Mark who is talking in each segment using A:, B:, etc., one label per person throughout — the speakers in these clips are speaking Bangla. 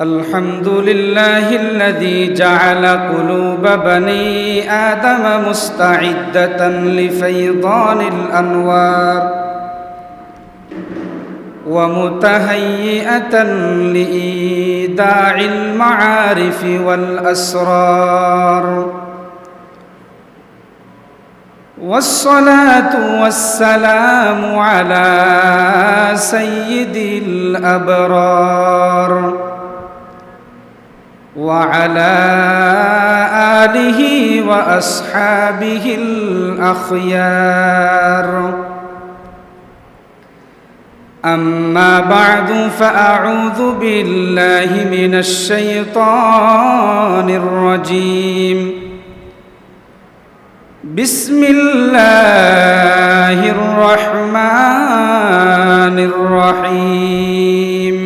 A: الحمد لله الذي جعل قلوب بني آدم مستعدة لفيضان الأنوار ومتهيئة لإيداع المعارف والأسرار والصلاة والسلام على سيد الأبرار وعلى آله وأصحابه الأخيار. أما بعد فأعوذ بالله من الشيطان الرجيم. بسم الله الرحمن الرحيم.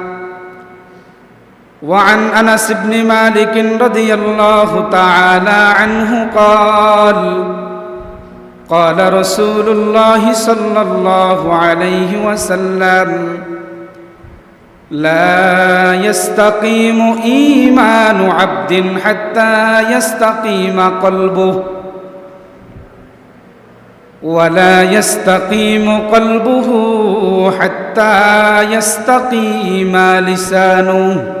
A: وعن أنس بن مالك رضي الله تعالى عنه قال قال رسول الله صلى الله عليه وسلم لا يستقيم إيمان عبد حتى يستقيم قلبه ولا يستقيم قلبه حتى يستقيم لسانه.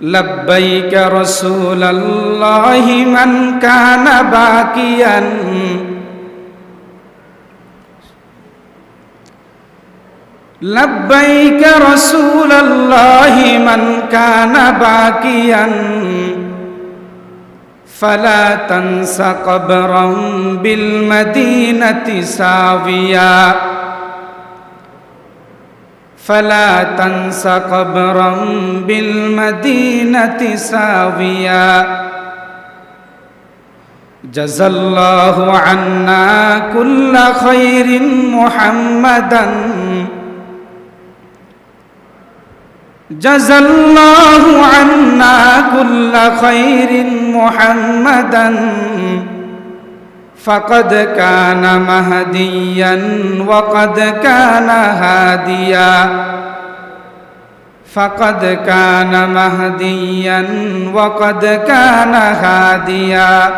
A: لبيك رسول الله من كان باكيا. لبيك رسول الله من كان باكيا. فلا تنس قبرا بالمدينة ساويا. فلا تنس قبرا بالمدينة ساويا. جزى الله عنا كل خير محمدا. جزى الله عنا كل خير محمدا. فقد كان مهديا وقد كان هاديا. فقد كان مهديا وقد كان هاديا.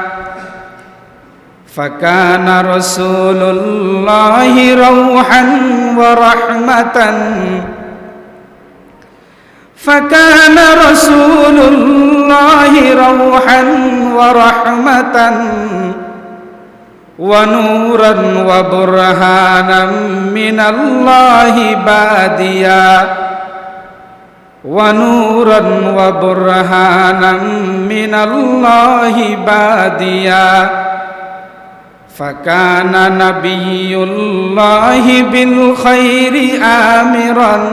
A: فكان رسول الله روحا ورحمة. فكان رسول الله روحا ورحمة. ونورا وبرهانا من الله باديا. ونورا وبرهانا من الله باديا. فكان نبي الله بالخير آمرا.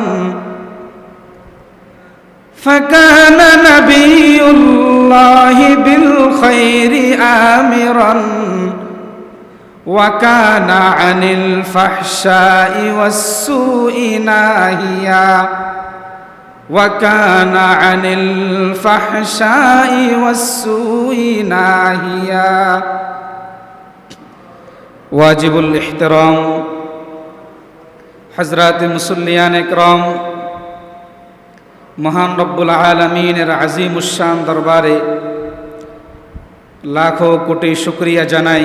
A: فكان نبي الله بالخير آمرا. وكان عن الفحشاء والسوء ناهيا وكان عن الفحشاء والسوء ناهيا واجب الاحترام حضرات মুসল্লিয়ান একরম মহান রব্বুল আলমিনের আজিম উসান দরবারে লাখো কোটি শুক্রিয়া জানাই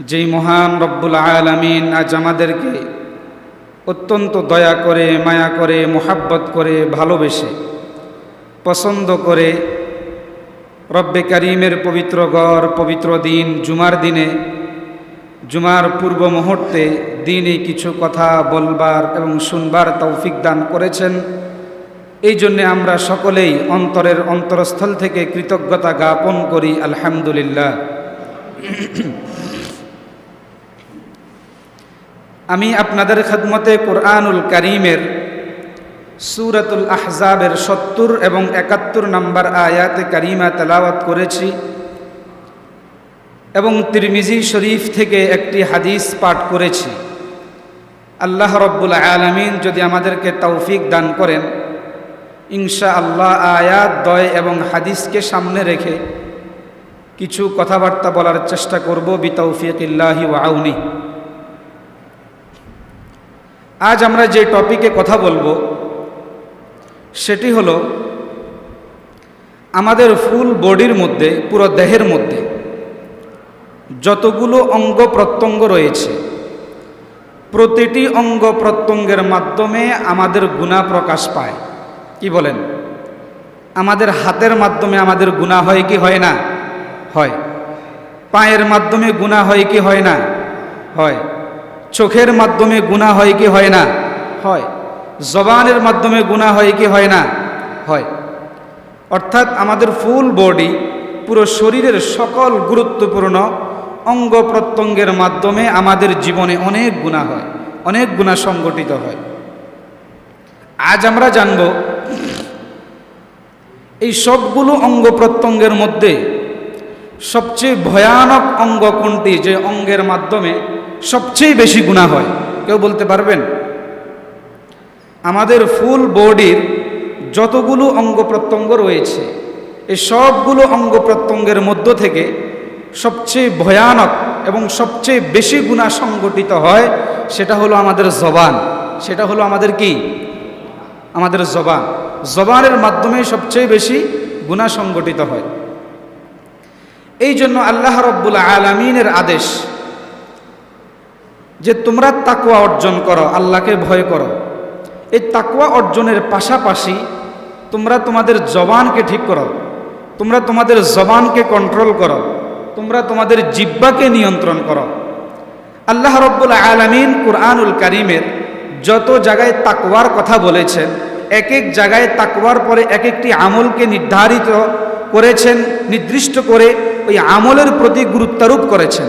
A: যেই মহান রব্বুল আলমিন আজ আমাদেরকে অত্যন্ত দয়া করে, মায়া করে, মোহাব্বত করে, ভালোবেসে, পছন্দ করে রব্বে করিমের পবিত্র গড় পবিত্র দিন, জুমার দিনে, জুমার পূর্ব মুহূর্তে দিনে কিছু কথা বলবার এবং শুনবার তৌফিক দান করেছেন। এই জন্যে আমরা সকলেই অন্তরের অন্তরস্থল থেকে কৃতজ্ঞতা জ্ঞাপন করি, আলহামদুলিল্লাহ। আমি আপনাদের খেদমতে কোরআনুল করিমের সুরাতুল আহজাবের সত্তর এবং একাত্তর নম্বর আয়াতে কারিমা তেলাওয়াত করেছি এবং তিরমিজি শরীফ থেকে একটি হাদিস পাঠ করেছি। আল্লাহ রব্বুল আলমিন যদি আমাদেরকে তৌফিক দান করেন ইনশা আল্লাহ আয়াত, দয় এবং হাদিসকে সামনে রেখে কিছু কথাবার্তা বলার চেষ্টা করব বি তৌফিক ইল্লাহি ওয়াউনি আজ আমরা যে টপিকে কথা বলব, সেটি হলো আমাদের ফুল বডির মধ্যে, পুরো দেহের মধ্যে যতগুলো অঙ্গ প্রত্যঙ্গ রয়েছে, প্রতিটি অঙ্গ প্রত্যঙ্গের মাধ্যমে আমাদের গুণা প্রকাশ পায়। কি বলেন? আমাদের হাতের মাধ্যমে আমাদের গুণা হয় কি হয় না? হয়। পায়ের মাধ্যমে গুণা হয় কি হয় না? হয়। চোখের মাধ্যমে গুণা হয় কি হয় না? হয়। জবানের মাধ্যমে গুণা হয় কি হয় না? হয়। অর্থাৎ আমাদের ফুল বডি পুরো শরীরের সকল গুরুত্বপূর্ণ অঙ্গ প্রত্যঙ্গের মাধ্যমে আমাদের জীবনে অনেক গুণা হয় অনেক গুণা সংগঠিত হয়। আজ আমরা জানব এই সবগুলো অঙ্গ প্রত্যঙ্গের মধ্যে সবচেয়ে ভয়ানক অঙ্গ কোনটি? যে অঙ্গের মাধ্যমে সবচেয়ে বেশি গুণা হয়। কেউ বলতে পারবেন? আমাদের ফুল বডির যতগুলো অঙ্গ প্রত্যঙ্গ রয়েছে, এই সবগুলো অঙ্গ প্রত্যঙ্গের মধ্য থেকে সবচেয়ে ভয়ানক এবং সবচেয়ে বেশি গুণা সংগঠিত হয় সেটা হলো আমাদের জবান। সেটা হলো আমাদের কি? আমাদের জবান। জবানের মাধ্যমে সবচেয়ে বেশি গুণা সংগঠিত হয়। এই জন্য আল্লাহ রব্বুল আলমিনের আদেশ যে তোমরা তাকুয়া অর্জন করো, আল্লাহকে ভয় করো। এই তাকুয়া অর্জনের পাশাপাশি তোমরা তোমাদের জবানকে ঠিক করো, তোমরা তোমাদের জবানকে কন্ট্রোল করো, তোমরা তোমাদের জিব্বাকে নিয়ন্ত্রণ করো। আল্লাহ রব্বুল আলমিন কুরআনুল করিমের যত জায়গায় তাকওয়ার কথা বলেছেন এক এক জায়গায় তাকওয়ার পরে এক একটি আমলকে নির্ধারিত করেছেন, নির্দিষ্ট করে ওই আমলের প্রতি গুরুত্বারোপ করেছেন।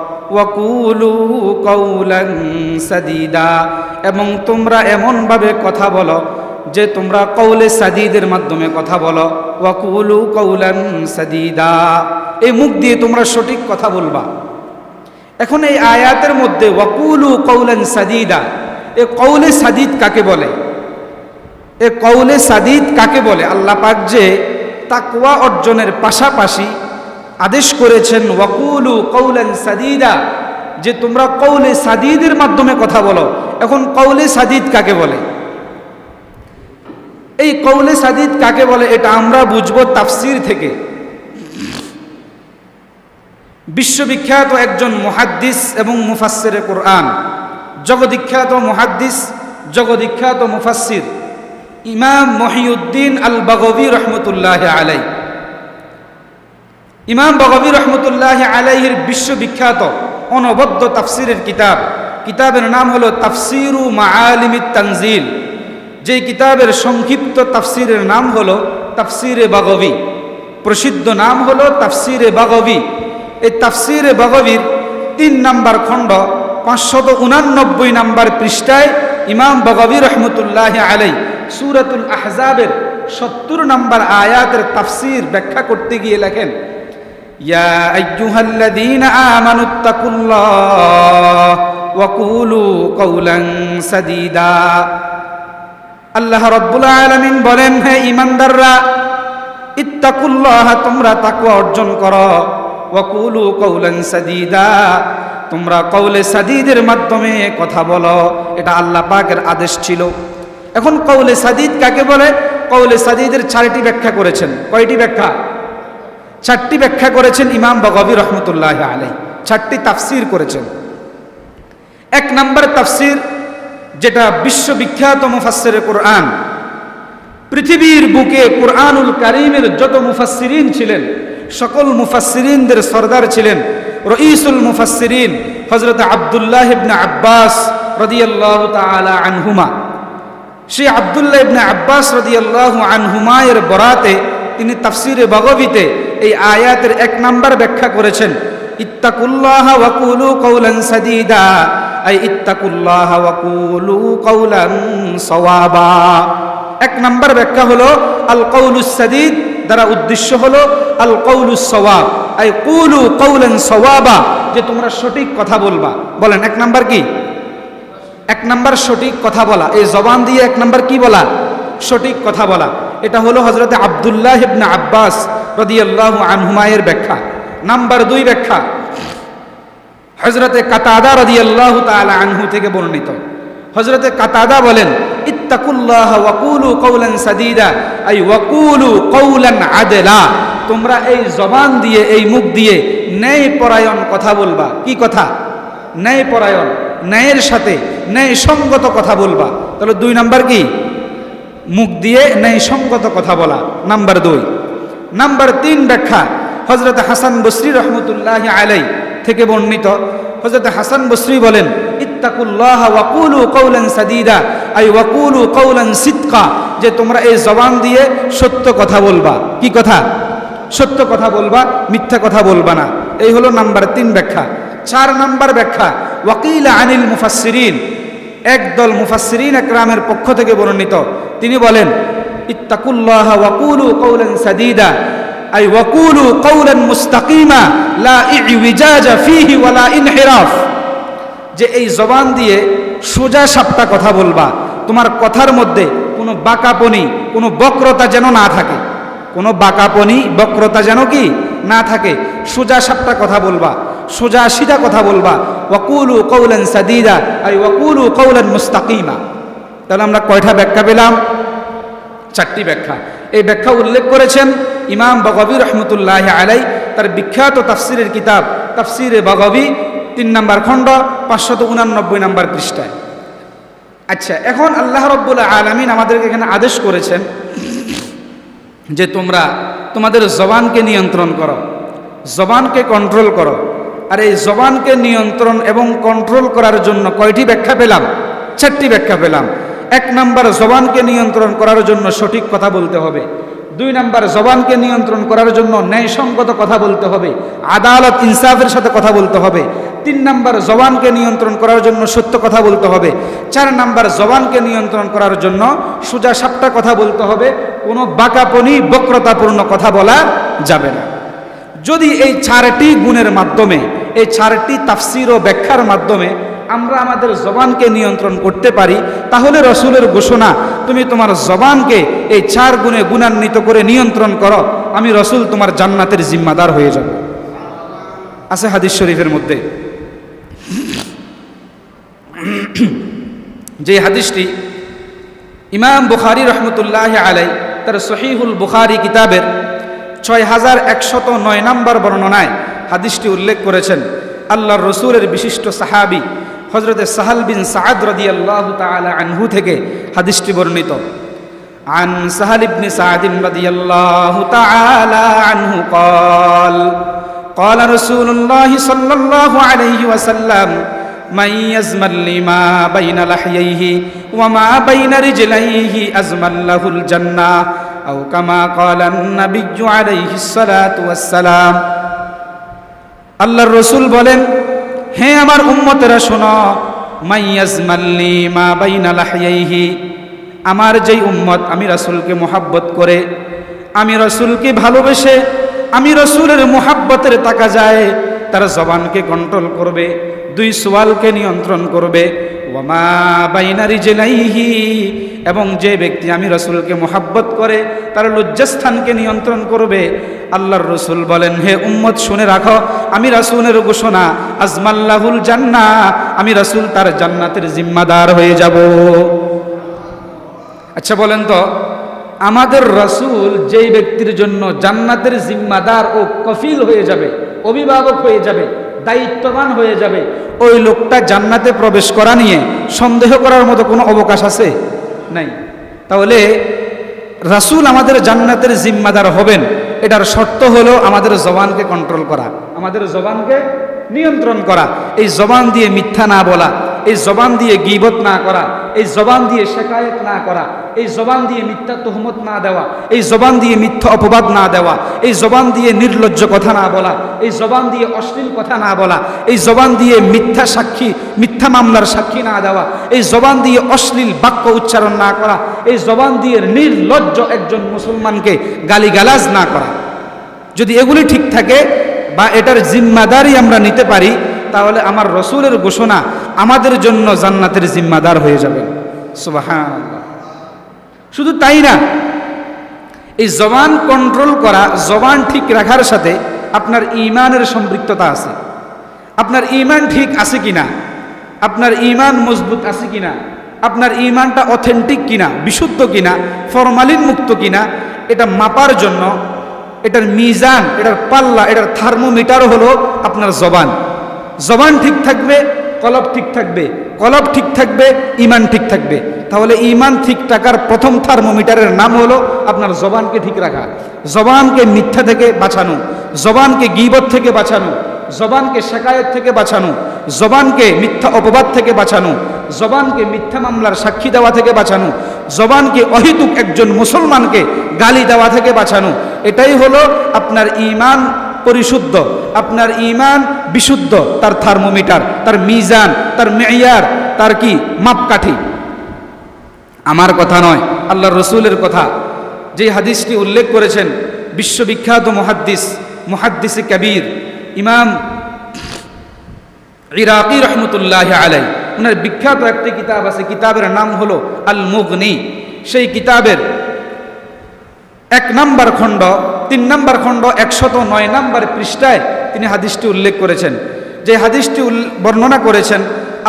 A: ওয়াকুলু কৌলান সাদিদা। এবং তোমরা এমনভাবে কথা বলো যে তোমরা কৌলে সাদিদের মাধ্যমে কথা বলো। ওয়াকুলু কৌলান সাদিদা। এই মুখ দিয়ে তোমরা সঠিক কথা বলবা। এখন এই আয়াতের মধ্যে ওয়াকুলু কৌলান সাদিদা। এ কৌলে সাদিদ কাকে বলে? এ কৌলে সাদিদ কাকে বলে? আল্লাহ পাক যে তাকওয়া অর্জনের পাশাপাশি আদেশ করেছেন ওয়াকুলু কৌলান সাদিদা, যে তোমরা কৌলে সাদিদের মাধ্যমে কথা বলো। এখন কৌলে সাদিদ কাকে বলে? এই কৌলে সাদিদ কাকে বলে, এটা আমরা বুঝব তাফসির থেকে। বিশ্ববিখ্যাত একজন মুহাদ্দিস এবং মুফাসসির কোরআন। জগবিখ্যাত মুহাদ্দিস জগবিখ্যাত মুফাসসির। ইমাম মহিউদ্দিন আল বাগবি রহমতুল্লাহ আলাই ইমাম বগবি রহমতুল্লাহ আলাইহির বিশ্ববিখ্যাত অনবদ্য তাফসিরের কিতাব। কিতাবের নাম হলো তাফসিরু মাআলিমিত তানজিল। যে কিতাবের সংক্ষিপ্ত তাফসিরের নাম হলো তাফসিরে বাগবি। প্রসিদ্ধ নাম হলো তাফসিরে বাগবি। এই তাফসিরে বাগবির তিন নাম্বার খণ্ড পাঁচশত উনানব্বই নাম্বার পৃষ্ঠায় ইমাম বগবি রহমতুল্লাহ আলাই সুরাতুল আহজাবের সত্তর নাম্বার আয়াতের তাফসির ব্যাখ্যা করতে গিয়ে লেখেন يا أيها الذين آمنوا اتقوا الله وقولوا قولا سديدا আল্লাহ রব্বুল আলমিন বলেন হে ইমানদাররা ইত্তাকুল্লাহ তোমরা তাকুয়া অর্জন করো ওয়াকুলু কৌলান সাদিদা তোমরা কৌলে সাদিদের মাধ্যমে কথা বলো এটা আল্লাহ পাকের আদেশ ছিল এখন কৌলে সাদিদ কাকে বলে কৌলে সাদিদের চারটি ব্যাখ্যা করেছেন কয়টি ব্যাখ্যা চারটি ব্যাখ্যা করেছেন ইমাম বগবী রহমতুল্লাহ আলাই চারটি তাফসির করেছেন। এক নম্বর তাফসির, যেটা বিশ্ববিখ্যাত মুফাসসির কোরআন। পৃথিবীর বুকে কোরআনুল কারিমের যত মুফাসসিরিন ছিলেন, সকল মুফাসসিরিনদের সর্দার ছিলেন রঈসুল মুফাসসিরিন হযরত আব্দুল্লাহ ইবনে আব্বাস রাদিয়াল্লাহু তাআলা আনহুমা। সেই আব্দুল্লাহ ইবনে আব্বাস রাদিয়াল্লাহু আনহুমায়ের বরাতে তিনি তাফসিরে বগবিতে এই আয়াতের এক নাম্বার ব্যাখ্যা করেছেন, ইত্তাকুল্লাহ ওয়াকুলু কৌলান সাদিদা আই ইত্তাকুল্লাহ ওয়াকুলু কৌলান সওয়াবা এক নাম্বার ব্যাখ্যা হলো, আল কৌলুস সাদিদ দ্বারা উদ্দেশ্য হলো, আল কৌলুস সওয়াব আই কুলু কৌলান সওয়াবা যে তোমরা সঠিক কথা বলবা। বলেন, এক নাম্বার কি? এক নাম্বার সঠিক কথা বলা। এই জবান দিয়ে এক নাম্বার কি বলা? সঠিক কথা বলা। এটা হলো হজরতে আবদুল্লাহ ইবনে আব্বাস রদিয়াল্লাহু আনহুমায়ের ব্যাখ্যা। নাম্বার দুই ব্যাখ্যা। হজরতে কাতাদা রদিয়াল্লাহু তাআলা আনহু থেকে বর্ণিত। হজরতে কাতাদা বলেন, ইত্তাকুল্লাহ ওয়াকুলু কৌলান সাদিদা, আই ওয়াকুলু কৌলান আদেলা। তোমরা এই জবান দিয়ে, এই মুখ দিয়ে ন্যায় পরায়ণ কথা বলবা। কি কথা? ন্যায় পরায়ণ ন্যায়ের সাথে ন্যায় সঙ্গত কথা বলবা। তাহলে দুই নাম্বার কি? মুখ দিয়ে ন্যায় সঙ্গত কথা বলা। নাম্বার দুই। নাম্বার তিন ব্যাখ্যা হজরত হাসান বসরি রহমতুল্লাহ আলাই থেকে বর্ণিত। হজরত হাসান বসরি বলেন, ইত্তাকুল্লাহ ওয়াকুলু কৌলান সাদিদা, আই ওয়াকুলু কৌলান সিৎকা যে তোমরা এই জবান দিয়ে সত্য কথা বলবা। কি কথা? সত্য কথা বলবা, মিথ্যা কথা বলবা না। এই হলো নাম্বার তিন ব্যাখ্যা। চার নাম্বার ব্যাখ্যা, ওয়াকিল আনিল মুফাসসিরিন একদল মুফাসসিরিন একরামের পক্ষ থেকে বর্ণিত। তিনি বলেন ইত্তাকুল্লাহ ওয়াকুলু কৌলান সাদিদা, আই ওয়াকুলু কৌলান মুস্তাকিমা, লা ইউজাজা ফিহি ওয়ালা ইনহিরাফ। যে এই জবান দিয়ে সোজা সাপটা কথা বলবা, তোমার কথার মধ্যে কোনো বাঁকাপনি, কোনো বক্রতা যেন না থাকে। কোনো বাঁকাপনি, বক্রতা যেন কি? না থাকে। সোজা সাপটা কথা বলবা, সোজা সিধা কথা বলবা, ওয়াকুলু কৌলান সাদিদা, আই ওয়াকুলু কৌলান মুস্তাকিমা। তাহলে আমরা কয়টা ব্যাখ্যা পেলাম? চারটি ব্যাখ্যা। এই ব্যাখ্যা উল্লেখ করেছেন ইমাম বগবী রহমতুল্লাহ আলাই তার বিখ্যাত তাফসিরের কিতাব তাফসিরে বগবী, তিন নম্বর খণ্ড, পাঁচশত উনানব্বই নম্বর পৃষ্ঠায়। আচ্ছা এখন আল্লাহ রব্বুল আলমিন আমাদেরকে এখানে আদেশ করেছেন যে তোমরা তোমাদের জবানকে নিয়ন্ত্রণ করো, জবানকে কন্ট্রোল করো। আর এই জবানকে নিয়ন্ত্রণ এবং কন্ট্রোল করার জন্য কয়টি ব্যাখ্যা পেলাম? চারটি ব্যাখ্যা পেলাম। এক নাম্বার জবানকে নিয়ন্ত্রণ করার জন্য সঠিক কথা বলতে হবে। দুই নাম্বার জবানকে নিয়ন্ত্রণ করার জন্য ন্যায়সঙ্গত কথা বলতে হবে। আদালত ইনসাফের সাথে কথা বলতে হবে। তিন নাম্বার জবানকে নিয়ন্ত্রণ করার জন্য সত্য কথা বলতে হবে। চার নাম্বার জবানকে নিয়ন্ত্রণ করার জন্য সোজা সাপটা কথা বলতে হবে। কোনো বাঁকাপনি, বক্রতাপূর্ণ কথা বলা যাবে না। যদি এই চারটি গুণের মাধ্যমে, এই চারটি তাফসির ও ব্যাখ্যার মাধ্যমে আমরা আমাদের জবানকে নিয়ন্ত্রণ করতে পারি, তাহলে রসুলের ঘোষণা, তুমি তোমার জবানকে এই চার গুণে গুণান্বিত করে নিয়ন্ত্রণ করো, আমি রসুল তোমার জান্নাতের জিম্মাদার হয়ে যাব। আছে হাদিস শরীফের মধ্যে। যে হাদিসটি ইমাম বুখারি রহমতুল্লাহ আলাই তার সহিহুল বুখারি কিতাবের ছয় হাজার একশত নয় নম্বর বর্ণনায় হাদিসটি উল্লেখ করেছেন, আল্লাহর রসুলের বিশিষ্ট সাহাবি হজরত সাহাল বিন সাদ রদি আল্লাহ তালা আনহু থেকে হাদিসটি বর্ণিত عن سهل بن سعد رضي الله تعالى عنه قال قال رسول الله صلى الله عليه وسلم من يزمن لي ما بين لحييه وما بين رجليه أزمن له الجنة أو كما قال النبي عليه الصلاة والسلام আল্লাহর রসুল বলেন হে আমার উম্মতেরা শোনো মাইয়াজমাল্লি মা বাইনা লাহিয়াইহি আমার যেই উম্মত আমি রসুলকে মোহাব্বত করে, আমি রসুলকে ভালোবেসে, আমি রসুলের মোহাব্বতের তাকা যায়, তার জবানকে কন্ট্রোল করবে, দুই সোয়ালকে নিয়ন্ত্রণ করবে। ওমা বাইনারি জেলাইহি এবং যে ব্যক্তি আমি রসুলকে মোহাব্বত করে, তার লজ্জাস্থানকে নিয়ন্ত্রণ করবে আল্লাহর রসুল বলেন, হে উম্মত, শুনে রাখো, আমি রাসুলের ঘোষণা, আজমাল্লাহুল জান্না আমি রাসুল তার জান্নাতের জিম্মাদার হয়ে যাব। আচ্ছা বলেন তো, আমাদের রাসূল যেই ব্যক্তির জন্য জান্নাতের জিম্মাদার ও কফিল হয়ে যাবে, অভিভাবক হয়ে যাবে, দায়িত্ববান হয়ে যাবে, ওই লোকটা জান্নাতে প্রবেশ করা নিয়ে সন্দেহ করার মতো কোনো অবকাশ আছে? নাই। তাহলে রাসূল আমাদের জান্নাতের জিম্মাদার হবেন। এটার শর্ত হলো আমাদের জবানকে কন্ট্রোল করা, আমাদের জবানকে নিয়ন্ত্রণ করা। এই জবান দিয়ে মিথ্যা না বলা এই জবান দিয়ে গিবত না করা, এই জবান দিয়ে শেকায়ত না করা, এই জবান দিয়ে মিথ্যা তহমত না দেওয়া, এই জবান দিয়ে মিথ্যা অপবাদ না দেওয়া, এই জবান দিয়ে নির্লজ্জ কথা না বলা, এই জবান দিয়ে অশ্লীল কথা না বলা, এই জবান দিয়ে মিথ্যা সাক্ষী, মিথ্যা মামলার সাক্ষী না দেওয়া, এই জবান দিয়ে অশ্লীল বাক্য উচ্চারণ না করা, এই জবান দিয়ে নির্লজ্জ একজন মুসলমানকে গালিগালাজ না করা। যদি এগুলি ঠিক থাকে বা এটার জিম্মাদারি আমরা নিতে পারি, তাহলে আমার রসুলের ঘোষণা আমাদের জন্য জান্নাতের জিম্মাদার হয়ে যাবে সুবাহান শুধু তাই না, এই জবান কন্ট্রোল করা, জবান ঠিক রাখার সাথে আপনার ইমানের সম্পৃক্ততা আছে। আপনার ইমান ঠিক আছে কিনা? আপনার ইমান মজবুত আছে কিনা? আপনার ইমানটা অথেন্টিক কিনা? বিশুদ্ধ কিনা? ফরমালিন মুক্ত কিনা? এটা মাপার জন্য এটার মিজান, এটার পাল্লা, এটার থার্মোমিটার হলো আপনার জবান। জবান ঠিক থাকবে কলব ঠিক থাকবে, কলব ঠিক থাকবে, ইমান ঠিক থাকবে। তাহলে ইমান ঠিক থাকার প্রথম থার্মোমিটারের নাম হলো আপনার জবানকে ঠিক রাখা, জবানকে মিথ্যা থেকে বাঁচানো, জবানকে গিবত থেকে বাঁচানো, জবানকে শেকায়ত থেকে বাঁচানো, জবানকে মিথ্যা অপবাদ থেকে বাঁচানো, জবানকে মিথ্যা মামলার সাক্ষী দেওয়া থেকে বাঁচানো, জবানকে অহিতুক একজন মুসলমানকে গালি দেওয়া থেকে বাঁচানো। এটাই হলো আপনার ইমান পরিশুদ্ধ। আপনার ইমান বিশুদ্ধ, তার থার্মোমিটার, তার মিজান, তার মেয়ার, তার কি? মাপকাঠি। আমার কথা নয় আল্লাহ রসুলের কথা। যে হাদিসটি উল্লেখ করেছেন বিশ্ববিখ্যাত মুহাদ্দিস, মুহাদ্দিসে কবির, ইমাম ইরাকি রহমতুল্লাহ আলাই ওনার বিখ্যাত একটি কিতাব আছে, কিতাবের নাম হলো আল মুগনি সেই কিতাবের এক নাম্বার খণ্ড, তিন নাম্বার খণ্ড, একশত নয় নাম্বার পৃষ্ঠায় তিনি হাদিসটি উল্লেখ করেছেন যে হাদিসটি বর্ণনা করেছেন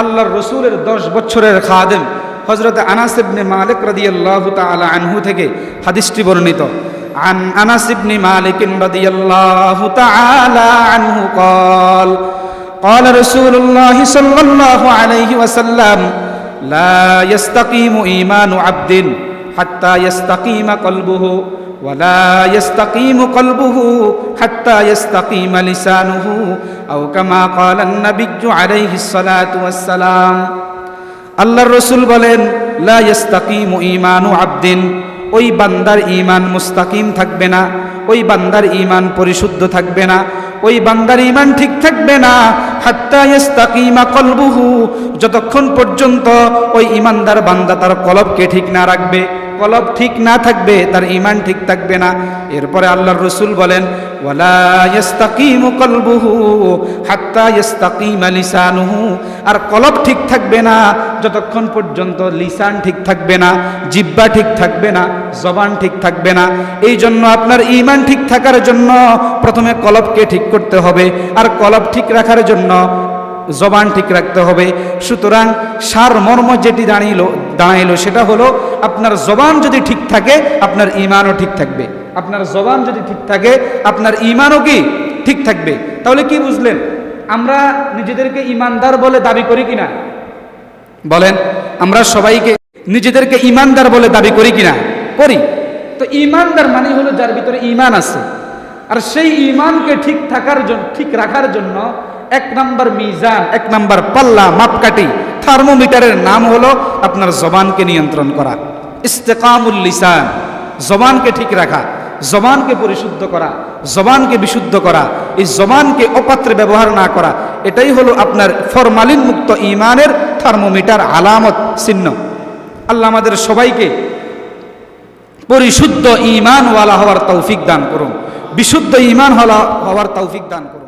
A: আল্লাহর রসুলের দশ বছরের খাদেম হজরত আনাস ইবনে মালিক রাদিয়াল্লাহু তাআলা আনহু থেকে হাদিসটি বর্ণিত عن أنس بن مالك رضي الله تعالى عنه قال قال رسول الله صلى الله عليه وسلم لا يستقيم إيمان عبد حتى يستقيم قلبه ولا يستقيم قلبه حتى يستقيم لسانه أو كما قال النبي عليه الصلاة والسلام আল্লাহর রসুল বলেন লা ইয়াস্তাকিমু ইমানু আবদিন ওই বান্দার ইমান মুস্তাকিম থাকবে না ওই বান্দার ইমান পরিশুদ্ধ থাকবে না ওই বান্দার ইমান ঠিক থাকবে না হাত্তা ইয়াস্তাকিমা কলবুহু যতক্ষণ পর্যন্ত ওই ইমানদার বান্দা তার কলবকে ঠিক না রাখবে কলব ঠিক না থাকবে, তার ইমান ঠিক থাকবে না। এরপরে আল্লাহর রসুল বলেন আর কলব ঠিক থাকবে না, যতক্ষণ পর্যন্ত লিসান ঠিক থাকবে না, জিব্বা ঠিক থাকবে না, জবান ঠিক থাকবে না। এই জন্য আপনার ইমান ঠিক থাকার জন্য প্রথমে কলবকে ঠিক করতে হবে, আর কলব ঠিক রাখার জন্য জবান ঠিক রাখতে হবে। সুতরাং সার মর্ম যেটি দাঁড়িয়েলো দাঁড়াইলো, সেটা হলো আপনার জবান যদি ঠিক থাকে, আপনার ইমানও ঠিক থাকবে। আপনার জবান যদি ঠিক থাকে, আপনার ইমানও কি ঠিক থাকবে? তাহলে কি বুঝলেন? আমরা নিজেদেরকে ইমানদার বলে দাবি করি কিনা? বলেন, আমরা সবাইকে নিজেদেরকে ইমানদার বলে দাবি করি কিনা? করি। তো ইমানদার মানে হলো যার ভিতরে ইমান আছে। আর সেই ইমানকে ঠিক থাকার জন্য ঠিক রাখার জন্য এক নাম্বার মিজান, এক নাম্বার পাল্লা মাপকাঠি। থার্মোমিটারের নাম হলো আপনার জবানকে নিয়ন্ত্রণ করা। ইস্তেকামুল লিসান, জবানকে ঠিক রাখা, জবানকে পরিশুদ্ধ করা, জবানকে বিশুদ্ধ করা, এই জবানকে অপাত্রে ব্যবহার না করা, এটাই হলো আপনার ফরমালিন মুক্ত ইমানের থার্মোমিটার আলামত চিহ্ন। আল্লাহ আমাদের সবাইকে পরিশুদ্ধ ইমানওয়ালা হওয়ার তৌফিক দান করুন। বিশুদ্ধ ইমান হওয়ার তৌফিক দান করুন।